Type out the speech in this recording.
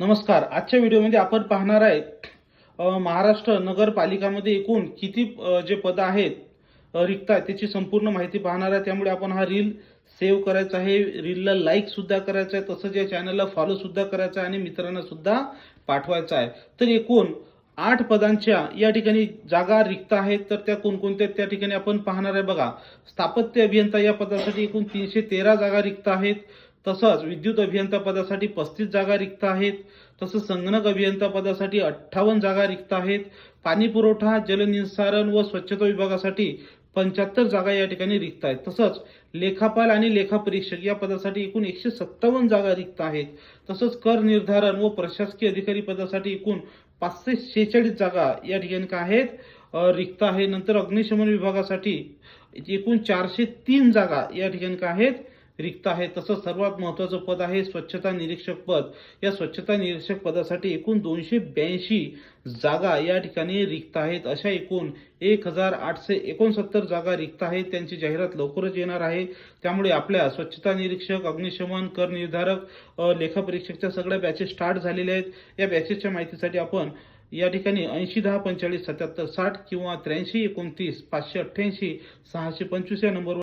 नमस्कार आजच्या व्हिडिओमध्ये आपण पाहणार आहे महाराष्ट्र नगरपालिकामध्ये एकूण किती जे पदं आहेत रिक्त आहेत त्याची संपूर्ण माहिती पाहणार आहे. त्यामुळे आपण हा रील सेव्ह करायचा आहे. रीलला लाईक सुद्धा करायचं आहे. तसंच या चॅनलला फॉलो सुद्धा करायचं आहे आणि मित्रांना सुद्धा पाठवायचा आहे. तर एकूण आठ पदांच्या या ठिकाणी जागा रिक्त आहेत. तर त्या कोणकोणत्या त्या ठिकाणी आपण पाहणार आहे बघा. स्थापत्य अभियंता या पदासाठी एकूण तीनशे तेरा जागा रिक्त आहेत. तसंच विद्युत अभियंता पदासाठी पस्तीस जागा रिक्त आहेत. तसंच संगणक अभियंता पदासाठी अठ्ठावन्न जागा रिक्त आहेत. पाणी पुरवठा जलनिसारण व स्वच्छता विभागासाठी पंच्याहत्तर जागा या ठिकाणी रिक्त आहेत. तसंच लेखापाल आणि लेखापरीक्षक या पदासाठी एकूण एकशे सत्तावन्न जागा रिक्त आहेत. तसंच कर निर्धारण व प्रशासकीय अधिकारी पदासाठी एकूण पाचशे शेहेचाळीस जागा या ठिकाणी काय आहेत? रिक्त आहे. नंतर अग्निशमन विभागासाठी एकूण चारशे तीन जागा या ठिकाणी काय आहेत? रिक्त आहे. तसंच सर्वात महत्वाचं पद आहे स्वच्छता निरीक्षक पद. या स्वच्छता निरीक्षक पदासाठी एकूण दोनशे ब्याऐंशी जागा या ठिकाणी रिक्त आहेत. अशा एकूण एक हजार आठशे एकोणसत्तर जागा रिक्त आहेत. त्यांची जाहिरात लवकरच येणार आहे. त्यामुळे आपल्या स्वच्छता निरीक्षक अग्निशमन कर निर्धारक लेखापरीक्षकच्या सगळ्या बॅचेस स्टार्ट झालेल्या आहेत. या बॅचेसच्या माहितीसाठी आपण या ठिकाणी ऐंशी दहा पंचेचाळीस सत्याहत्तर साठ किंवा त्र्याऐंशी एकोणतीस पाचशे अठ्ठ्याऐंशी सहाशे पंचवीस या नंबरवर